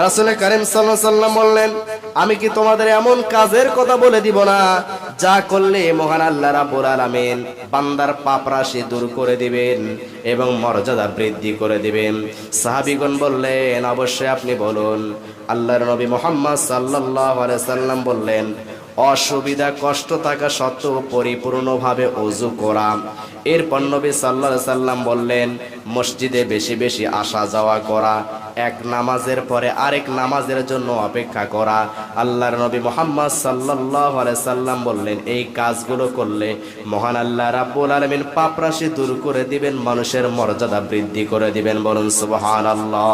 রাসুল করিম সাল্লাম বললেন, আমি কি তোমাদের এমন কাজের কথা বলে দিব না? যা করলে মহান আল্লাহ রাবুল আলামিন বান্দার পাপ রাশি দূর করে দিবেন এবং মর্যাদা বৃদ্ধি করে দিবেন। সাহাবিগণ বললেন, অবশ্যই আপনি বলুন। আল্লাহর নবী মোহাম্মদ সাল্লাহ সাল্লাম বললেন অসুবিধা, কষ্ট থাকা সত্ত্বেও পরিপূর্ণভাবে অজু করা। এরপর নবী সাল্লাহ সাল্লাম বললেন, মসজিদে বেশি বেশি আসা যাওয়া করা, এক নামাজের পরে আরেক নামাজের জন্য অপেক্ষা করা। আল্লাহর নবী মোহাম্মদ সাল্লাহ সাল্লাম বললেন, এই কাজগুলো করলে মহান আল্লাহ রাব্বুল আলমিন পাপরাশি দূর করে দিবেন, মানুষের মর্যাদা বৃদ্ধি করে দিবেন। বলুন সুবহান আল্লাহ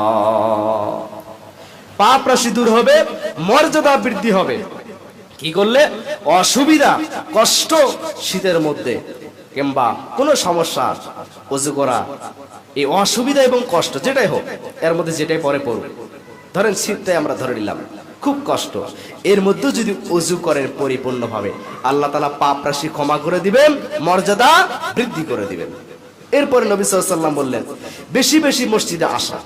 পাপরাশি দূর হবে, মর্যাদা বৃদ্ধি হবে। কি করলে? অসুবিধা, কষ্ট শীতের মধ্যে কিংবা কোনো সমস্যা, অজু করা, এই অসুবিধা এবং কষ্ট যেটাই হোক, এর মধ্যে যেটাই পরে পড়ুক। ধরেন শীতটাই আমরা ধরে নিলাম, খুব কষ্ট। এর মধ্যে যদি অজু করেন পরিপূর্ণভাবে, আল্লাহ তালা পাপ রাশি ক্ষমা করে দিবেন, মর্যাদা বৃদ্ধি করে দিবেন। এরপরে নবী সাল্লাম বললেন, বেশি বেশি মসজিদে আসা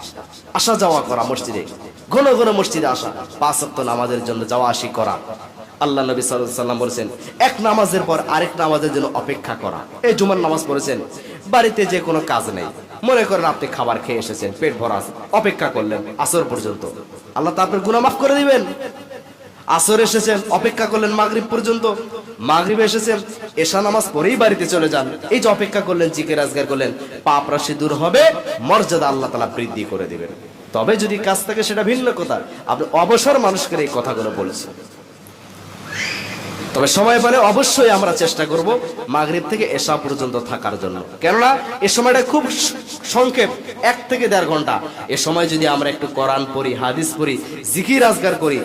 আসা যাওয়া করা মসজিদে, ঘন ঘন মসজিদে আসা, পাঁচ সপ্তাহ নামাজের জন্য যাওয়া আসি করা। আল্লাহ নবী সাল্লাম বলেছেন, এক নামাজের পর আরেক নামাজের জন্য অপেক্ষা করা। এই জুমার নামাজ পড়েছেন, বাড়িতে যে কোনো কাজ নেই। মনে করেন আপনি খাবার খেয়ে এসেছেন, পেট ভরা অপেক্ষা করলেন আসর পর্যন্ত। আল্লাহ তারপর গুনাহ মাফ করে দিবেন। আসর এসেছেন, অপেক্ষা করলেন মাগরিব পর্যন্ত। মাগরিব এসেছেন, এশা নামাজ পরেই বাড়িতে চলে যান। এই যে অপেক্ষা করলেন জিকে রাজগার করলেন, পাপ রাশি দূর হবে, মর্যাদা আল্লাহ তালা বৃদ্ধি করে দিবেন। তবে যদি কাজ থাকে সেটা ভিন্ন কথা। আপনি অবসর মানুষকে এই কথাগুলো বলেছেন। তবে সময় পেলে অবশ্যই আমরা চেষ্টা করব মাগরীব থেকে এশা পর্যন্ত থাকার জন্য। কেননা এ সময়টা খুব সংক্ষেপ, এক থেকে দেড় ঘণ্টা। এ সময় যদি আমরা একটু কোরআন পড়ি, হাদিস পড়ি, জিকির আজগার করি